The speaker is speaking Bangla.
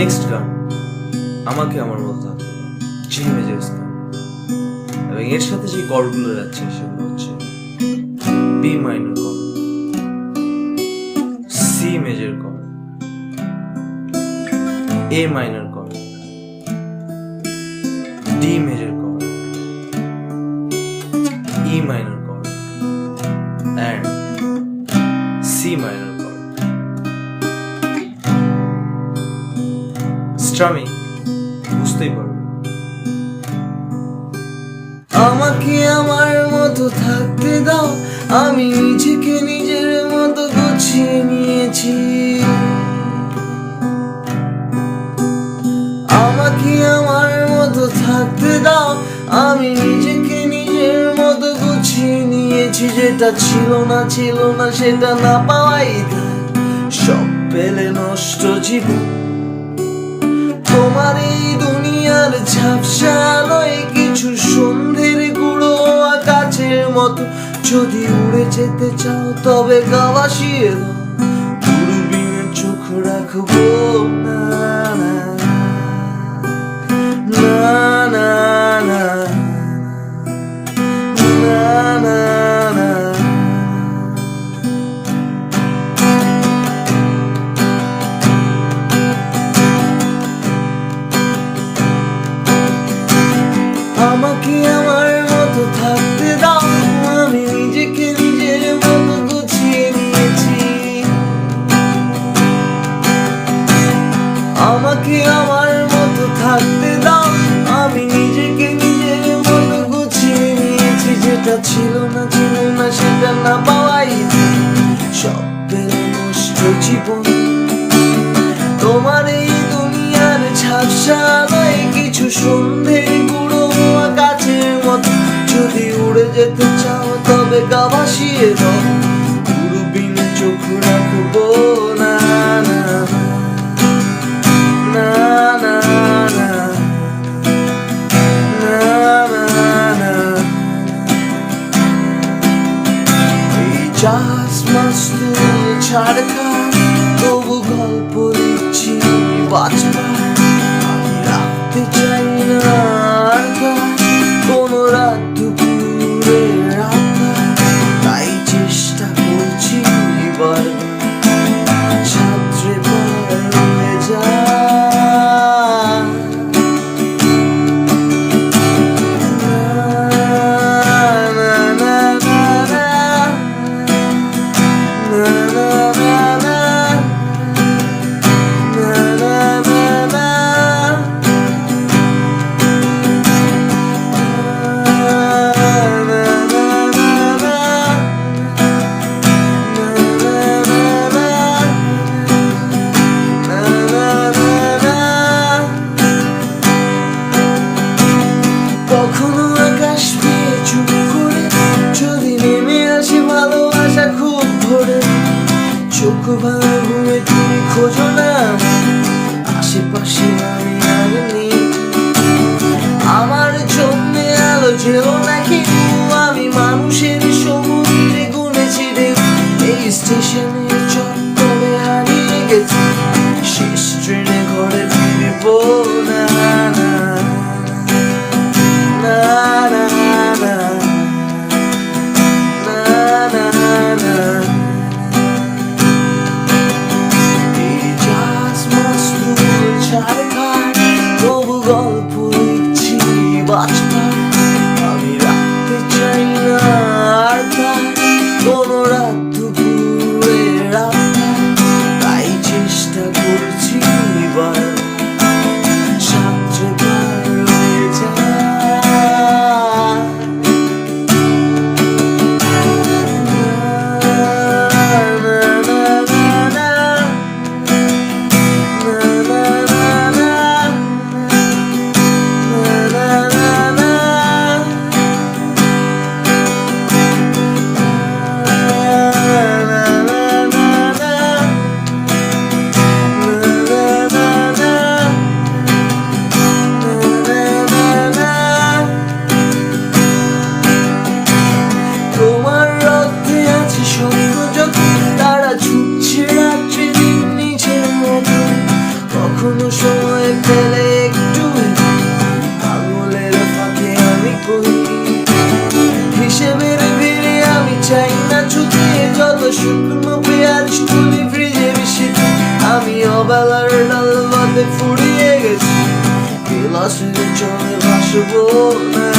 নেক্সট গান আমাকে আমার মতো থাকতে জি মেজের গান এবং এর সাথে যে কর্ডগুলো যাচ্ছে, সেগুলো হচ্ছে B minor chord C major chord A minor chord D major chord E minor chord and C minor strumming বুঝতেই পারবে। আমাকে আমার মতো থাকতে দাও, আমি নিজেকে নিজের মতো গুছিয়ে নিয়েছি। আমাকে আমার মতো থাকতে দাও, আমি নিজেকে নিজের মতো গুছিয়ে নিয়েছি। যেটা ছিল না ছিল না, সেটা না পাওয়াই সব পেলে নষ্ট জীবন। তোমার এই দুনিয়ার ঝাপসা নয় কিছু। সন্ধ্যের গুঁড়ো আকাশের মতো। যদি উড়ে যেতে চাও তবে গাওয়া শিয়ে দাও চোখ রাখব না। না পাওয়াই। সব নষ্ট জীবন তোমার এই দুনিয়ার ছাপসা আলোয় কিছু সন্ধে গুঁড়ো কাছের মতো যদি উড়ে যেতে চাও, তবে গা ভাসিয়ে দাও চোখ ভাঙা ঘুমে তুমি খোঁজো না। আশেপাশে আমি the